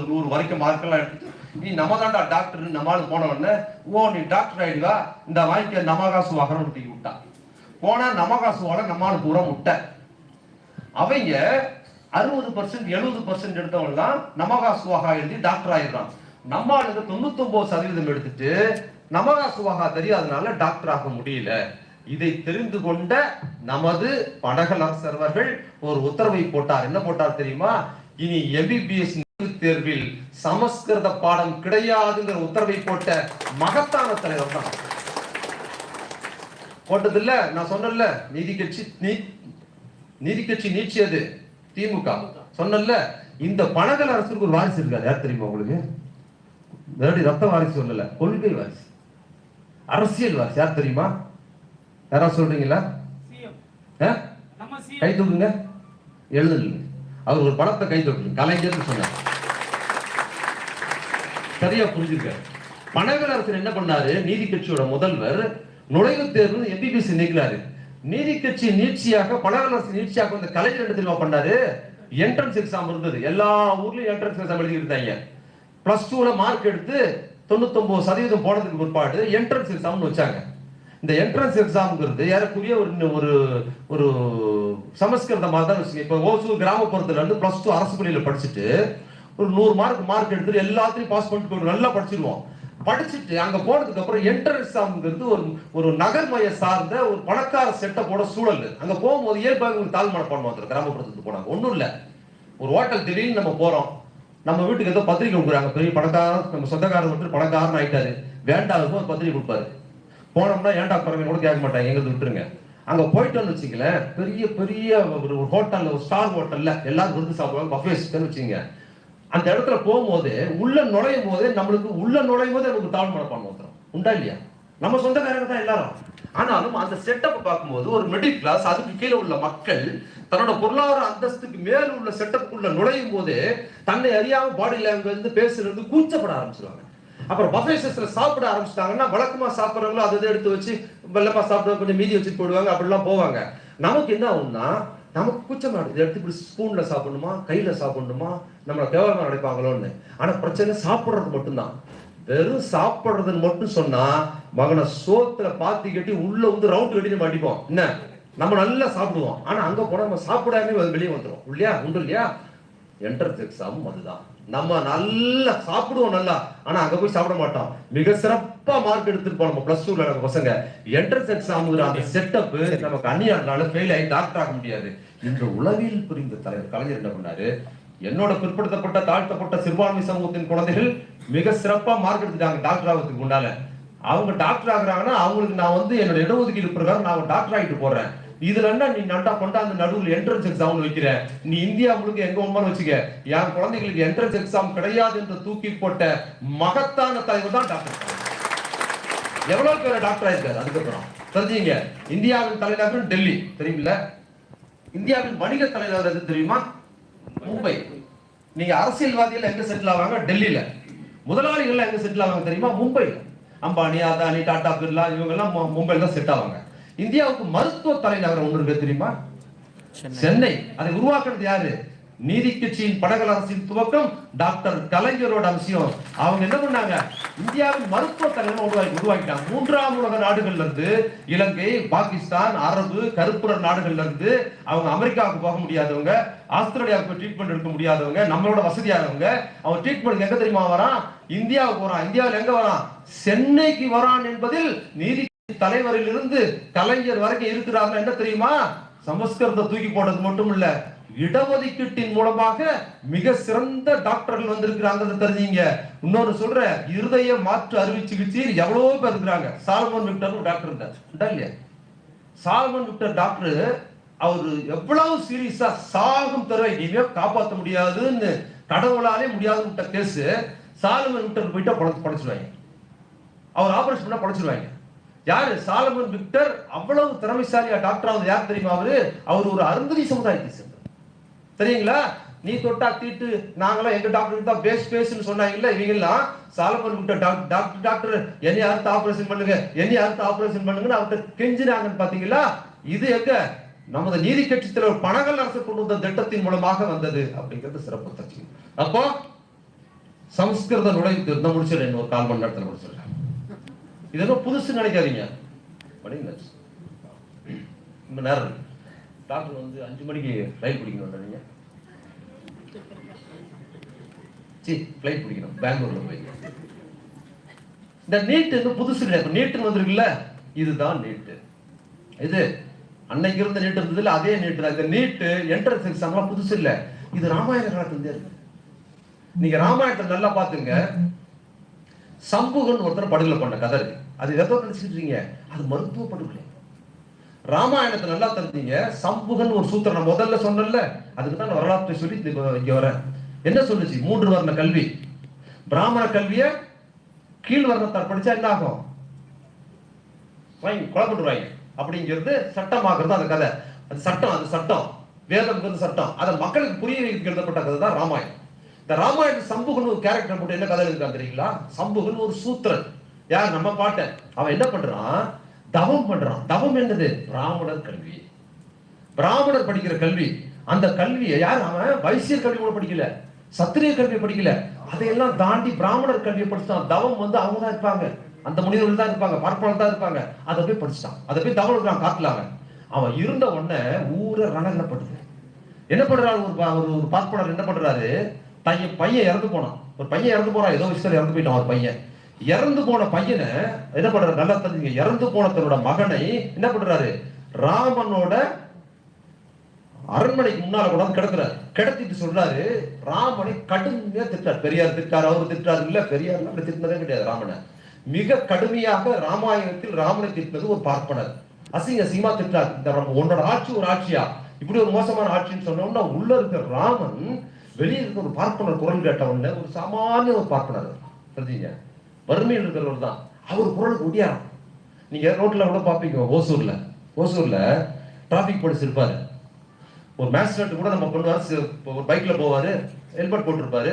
தொண்ணூத்தொன்பது நூறு வரைக்கும் மார்க்கெல்லாம் எடுத்துட்டு நீ நம்ம தாண்டா டாக்டர் நம்மளால போன உடனே ஓ நீ டாக்டர் ஆயிடுவா? இந்த வாங்கிக்க நமகாசு காசு வாகனம் தூக்கி விட்டா. போனா நமகாசு காசு வாங்க நம்மளால பூரா முட்டை. அவங்க அறுபது பர்சன்ட் எழுபது பர்சன்ட் எடுத்தவங்கலாம் நமகா சுவாகா எழுதி டாக்டர் ஆயிடுறான் நம்ம ஆளுங்க தொண்ணூத்தொன்பது சதவீதம் எடுத்துட்டு நமகா சுவாகா தெரியாதனால டாக்டர் ஆக முடியல. இதை தெரிந்து கொண்ட நமது படகல் ஒரு உத்தரவை போட்டார். என்ன போட்டார் தெரியுமா? இனி எம்பிபிஎஸ் தேர்வில் சமஸ்கிருத பாடம் கிடையாதுங்கிற உத்தரவை போட்ட மகத்தான தலைவர் தான். போட்டதில்ல நான் சொன்னேன்ல நீதி கட்சி நீ நீதி கட்சி நீட்சியது திமுக. சொன்னல இந்த பணகல் அரசுக்கு ஒரு வாரிசு இருக்காது. யார் தெரியுமா உங்களுக்கு? நேரடி ரத்த வாரிசு சொல்லல. கொள்கை வாரிசு. அரசியல் வாரிசு. யார் தெரியுமா? யாராவது சொல்றீங்களா? கை தூக்குங்க எழுதுங்க. அவர் ஒரு பணத்தை கை தூக்குங்க கலைஞர்னு சொன்னார். சரியா புரிஞ்சிருக்காரு. பனகல் அரசர் என்ன பண்ணாரு? நீதி கட்சியோட முதல்வர் நுழைவுத் தேர்வு எம்பிபிசி நீக்கிறாரு நீதி கட்சி நீட்சியாக பனகல் அரசு நீட்சியாக வந்து கலைஞர் என்ன தெரியுமா பண்ணாரு? என்ட்ரன்ஸ் எக்ஸாம் இருந்தது. எல்லா ஊர்லயும் என்ட்ரன்ஸ் எக்ஸாம் எழுதி இருந்தாங்க பிளஸ் டூல மார்க் எடுத்து தொண்ணூத்தொன்பது சதவீதம் போனதுக்கு பிற்பாடு என்ட்ரன்ஸ் எக்ஸாம்னு வச்சாங்க. இந்த என்ட்ரன்ஸ் எக்ஸாம்ங்கிறது ஏறக்குரிய ஒரு ஒரு ஒரு சமஸ்கிருதமாக தான் இப்போ ஓசூர் கிராமப்புறத்துல இருந்து பிளஸ் டூ அரசு பள்ளியில் படிச்சுட்டு ஒரு நூறு மார்க் மார்க் எடுத்துட்டு எல்லாத்தையும் பாஸ் பண்ணிட்டு போய் நல்லா படிச்சிருவோம். படிச்சுட்டு அங்க போனதுக்கு அப்புறம் என்ட்ரன்ஸ் எக்ஸாம்ங்கிறது ஒரு ஒரு நகர்மய சார்ந்த ஒரு பணக்கார செட்டப்போட சூழல். அங்க போகும்போது இயல்பாக ஒரு தாழ் மனப்பான்மை வந்துடும் கிராமப்புறத்துக்கு போனாங்க. ஒன்றும் இல்லை. ஒரு ஹோட்டல் திடீர்னு நம்ம போறோம். நம்ம வீட்டுக்கு ஏதோ பத்திரிக்கை கொடுக்குறாங்க. பெரிய பணக்காரன் நம்ம சொந்தக்காரர் வந்து பணக்காரன் ஆயிட்டாரு. வேண்டாம் பத்திரிக்கை கொடுப்பாரு. போனோம்னா ஏன்டா பறவை கூட கேட்க மாட்டாங்க. எங்களுக்கு விட்டுருங்க. அங்க போயிட்டோம்னு வச்சுக்கல பெரிய பெரிய ஒரு ஒரு ஹோட்டல்ல ஒரு ஸ்டார் ஹோட்டல்ல எல்லாரும் விருந்து சாப்பிடுவாங்க. பஃபேஸ்ன்னு சிஸ்டம்னு வச்சுங்க அந்த இடத்துல போகும்போது உள்ள நுழையும் போது நம்மளுக்கு உள்ள நுழையும் போது நமக்கு தாழ் மனப்பான் வந்துடும் உண்டா இல்லையா? நம்ம சொந்தக்காரங்க தான் எல்லாரும். ஆனாலும் அந்த செட்டப் பார்க்கும்போது ஒரு மிடில் கிளாஸ் அதுக்கு கீழே உள்ள மக்கள் தன்னோட பொருளாதார அந்தஸ்துக்கு மேல் உள்ள செட்டப்புக்குள்ள நுழையும் போது தன்னை அறியாம பாடி லாங்குவேஜ் வந்து பேசுறது கூச்சப்பட ஆரம்பிச்சிருவாங்க. அப்புறம் பஃபே சாப்பிட ஆரம்பிச்சிட்டாங்கன்னா வழக்கமா சாப்பிட்றவங்களும் அதை எடுத்து வச்சு வெள்ளப்பா சாப்பிட கொஞ்சம் மீதி வச்சு போயிடுவாங்க அப்படிலாம் போவாங்க. நமக்கு என்ன ஆகும்னா நமக்கு கூச்சமா இருக்கு இதை எடுத்து இப்படி ஸ்பூன்ல சாப்பிடணுமா? கையில சாப்பிடணுமா? நம்மள கேவலமா நினைப்பாங்களோன்னு. ஆனா பிரச்சனை சாப்பிடுறது மட்டும்தான். வெறும் சாப்பிடுறதுன்னு மட்டும் சொன்னா மகனை சோத்துல பாத்தி கட்டி உள்ள வந்து ரவுண்ட் கட்டி நம்ம அடிப்போம். என்ன? நம்ம நல்லா சாப்பிடுவோம். ஆனா அங்க போனா நம்ம சாப்பிடாம வெளியே வந்துரும். இல்லையா? உண்டு இல்லையா? என்ட்ரன்ஸ் எக்ஸாம் அதுதான். நம்ம நல்லா சாப்பிடுவோம் நல்லா. ஆனா அங்க போய் சாப்பிட மாட்டோம். மிக சிறப்பா மார்க் எடுத்துட்டு போனோம் நம்ம பிளஸ் டூல நம்ம பசங்க. என்ட்ரன்ஸ் எக்ஸாம்ங்கிற அந்த செட்டப் நமக்கு அந்நியானால ஃபெயில் ஆகி டாக்டர் ஆக முடியாது. இன்று உளவியல் புரிந்த தலைவர் கலைஞர் என்ன பண்ணாரு? என்னோட பிற்படுத்தப்பட்ட தாழ்த்தப்பட்ட சிறுபான்மை சமூகத்தின் குழந்தைகள் மிக சிறப்பா மார்க் எடுத்துட்டாங்க டாக்டர் ஆகிறதுக்கு முன்னால. அவங்க டாக்டர் ஆகுறாங்கன்னா அவங்களுக்கு நான் வந்து என்னோட இடஒதுக்கீடு பிரகாரம் நான் டாக்டர் ஆகிட்டு போறேன். இதுல என்ன நீ நண்டா கொண்டாந்து நடுவில் என்ட்ரன்ஸ் எக்ஸாம் வைக்கிற? நீ இந்தியா முழுக்க எங்க உண்மை வச்சுக்க. என் குழந்தைகளுக்கு என்ட்ரன்ஸ் எக்ஸாம் கிடையாது என்று தூக்கி போட்ட மகத்தான தலைவர் தான் டாக்டர் எவ்வளவு பேர் டாக்டர் ஆயிருக்காரு? அதுக்கப்புறம். தெரிஞ்சுங்க. இந்தியாவின் தலைநகரம் டெல்லி. தெரியுமில்ல? இந்தியாவின் வணிக தலைநகர் எது தெரியுமா? மும்பை. நீங்க அரசியல்வாதிகள் எங்க செட்டில் ஆவாங்க? டெல்லியில. முதலாளிகள் எங்க செட்டில் ஆவாங்க தெரியுமா? மும்பை. அம்பானி அதானி டாடா பிர்லா இவங்க எல்லாம் மு- மும்பைல தான் செட் ஆவாங்க. இந்தியாவுக்கு மருத்துவ தலைநகரம் ஒன்று இருக்கு தெரியுமா? சென்னை. அதை உருவாக்குனது யாரு? நீதி கட்சியின் படகல் அரசின் துவக்கம் டாக்டர் கலைஞரோட அவசியம் அவங்க என்ன பண்ணாங்க? இந்தியாவின் மருத்துவ தலைமை உருவாக்கி உருவாக்கிட்டாங்க மூன்றாம் உலக நாடுகள்ல இருந்து இலங்கை பாகிஸ்தான் அரபு கருப்புற நாடுகள்ல இருந்து அவங்க அமெரிக்காவுக்கு போக முடியாதவங்க ஆஸ்திரேலியாவுக்கு ட்ரீட்மெண்ட் எடுக்க முடியாதவங்க நம்மளோட வசதியானவங்க அவன் ட்ரீட்மெண்ட் எங்க தெரியுமா வரான்? இந்தியாவுக்கு வரான் இந்தியாவில் எங்க வரான்? சென்னைக்கு வரான் என்பதில் நீதி தலைவரில் இருந்து கலைஞர் வரைக்கும் இருக்கிறார்கள் என்ன தெரியுமா? சமஸ்கிருதத்தை தூக்கி போட்டது மட்டும் இல்லை. இடஒதுக்கீட்டின் மூலமாக மிக சிறந்த டாக்டர்கள் வந்திருக்கிறாங்க தெரிஞ்சீங்க. இன்னொன்று சொல்ற இருதய மாற்று அறுவை சிகிச்சை எவ்வளவோ பேர் இருக்கிறாங்க. சால்மன் விக்டர் டாக்டர் இருந்தார். இல்லையா? சால்மன் விக்டர் டாக்டர் அவர் எவ்வளவு சீரியஸா சாகும் தர இனிமே காப்பாற்ற முடியாதுன்னு கடவுளாலே முடியாதுன்னு விட்ட கேஸ் சால்மன் விக்டர் போயிட்டா படம் படைச்சிருவாங்க அவர் ஆபரேஷன் பண்ணா படைச்சிருவாங்க யாரு? சாலமன் விக்டர் அவ்வளவு திறமைசாலியா டாக்டர் ஆகுது யார் தெரியுமா அவரு? அவர் ஒரு அருந்ததி சமுதாயத்தை சேர்ந்த சரிங்களா? நீ தொட்டா தீட்டு நாங்களாம் எங்க டாக்டர் தான் பேஸ் பேசுன்னு சொன்னாங்கல்ல இவங்கெல்லாம் எல்லாம் சாலமன் டாக்டர் டாக்டர் டாக்டர் என்னை அறுத்து ஆபரேஷன் பண்ணுங்க என்னை அறுத்து ஆபரேஷன் பண்ணுங்கன்னு அவர்கிட்ட கெஞ்சினாங்கன்னு பாத்தீங்களா? இது எங்க? நமது நீதி கட்சி தலைவர் பணங்கள் அரசு கொண்டு வந்த திட்டத்தின் மூலமாக வந்தது அப்படிங்கிறது சிறப்பு தச்சு அப்போ சம்ஸ்கிருத நுழைவு திருந்த முடிச்சிடறேன் ஒரு கால் மணி நேரத்தில் இது இதெல்லாம் புதுசு நினைக்காதீங்க. அப்படின்னு நேரம் இருக்கு. டாக்டர் வந்து அஞ்சு மணிக்கு ஃப்ளைட் பிடிக்கணும் நீங்க? சி ஃப்ளைட் பிடிக்கணும். பெங்களூர்ல போய். இந்த நீட் வந்து புதுசு கிடையாது நீட்டுன்னு வந்திருக்குல்ல? இதுதான் நீட்டு இது அன்னைக்கு இருந்த நீட் இருந்ததுல அதே நீட் தான். இந்த நீட்டு என்ட்ரன்ஸ் எக்ஸாம்லாம் புதுசு இல்ல. இது ராமாயண காலத்துல இருக்கு. நீங்க ராமாயணத்தை நல்லா பாத்துங்க சம்புகன் ஒருத்தர் படுகொலை பண்ண கதை இருக்கு. அது எதோ நினைச்சிட்டு இருக்கீங்க. அது மருத்துவ படுகொலை. ராமாயணத்தை நல்லா தெரிஞ்சீங்க. சம்புகன் ஒரு சூத்திரம் நான் முதல்ல சொன்னேன்ல அதுக்கு தான் வரலாற்றை சொல்லி இங்க வரேன். என்ன சொல்லுச்சு? மூன்று வர்ண கல்வி. பிராமண கல்விய கீழ் வர்ணத்தார் படிச்சா என்ன ஆகும்? வாங்கி கொலை பண்ணுவாங்க அப்படிங்கிறது சட்டமாக்குறது அந்த கதை. அது சட்டம் அது சட்டம். வேதம்ங்கிறது சட்டம். அதை மக்களுக்கு புரிய எழுதப்பட்ட கதை தான் ராமாயணம். இந்த ராமாயண சம்புகன் ஒரு கேரக்டர் போட்டு என்ன கதை எழுதுறான் தெரியுங்களா? சம்புகன் ஒரு சூத்திரன். யார்? நம்ம பாட்டை. அவன் என்ன பண்றான்? தவம் பண்றான். தவம் என்னது? பிராமணர் கல்வி. பிராமணர் படிக்கிற கல்வி. அந்த கல்வியை யார்? அவன் வைசிய கல்வி கூட படிக்கல. சத்திரிய கல்வி படிக்கல. அதையெல்லாம் தாண்டி பிராமணர் கல்வியை படிச்சுட்டான் தவம் வந்து அவங்க தான் இருப்பாங்க. அந்த முனிவர்கள் தான் இருப்பாங்க. பார்ப்பனர் தான் இருப்பாங்க. அதை போய் படிச்சுட்டான் அதை போய் தவம் இருக்கிறான் காட்டுல அவன். அவன் இருந்த உடனே ஊரை ரணங்கப்படுது என்ன பண்றாரு? ஒரு பா- ஒரு ஒரு பார்ப்பனர் என்ன பண்றாரு? பையன் பையன் இறந்து போனான். ஒரு பையன் இறந்து போறான். ஏதோ விஷயத்துல இறந்து போயிட்டான் ஒரு பையன். இறந்து போன பையனை என்ன பண்ற நல்லா தெரிஞ்சுங்க. இறந்து போன தன்னோட மகனை என்ன பண்றாரு? ராமனோட அரண்மனைக்கு முன்னால கொண்டாந்து கிடக்குறாரு. கிடத்திட்டு சொல்றாரு ராமனை கடுமையா திட்டார். பெரியார் திட்டார் அவர் திட்டார். இல்ல பெரியார் அப்படி திட்டினதே கிடையாது ராமனை. மிக கடுமையாக ராமாயணத்தில் ராமனை திட்டினது ஒரு பார்ப்பனர். அசிங்க அசிங்கமா திட்டார். இந்த உன்னோட ஆட்சி ஒரு ஆட்சியா? இப்படி ஒரு மோசமான ஆட்சின்னு சொன்னோம்னா உள்ள இருக்கிற ராமன் வெளியே இருக்கிற ஒரு பார்ப்பனர் குரல் கேட்ட உடனே ஒரு சாமானிய ஒரு பார்ப்பனர். தெரிஞ்சீங்க வறுமையில் இருக்கிறவர் தான். அவர் குரலுக்கு ஒடியாரம் நீங்க ரோட்ல கூட பாப்பீங்க ஓசூர்ல. ஓசூர்ல டிராபிக் போலீஸ் இருப்பாரு. ஒரு மேக்ஸிடென்ட் கூட நம்ம பண்ணுவாரு ஒரு பைக்ல போவாரு ஹெல்மெட் போட்டிருப்பாரு.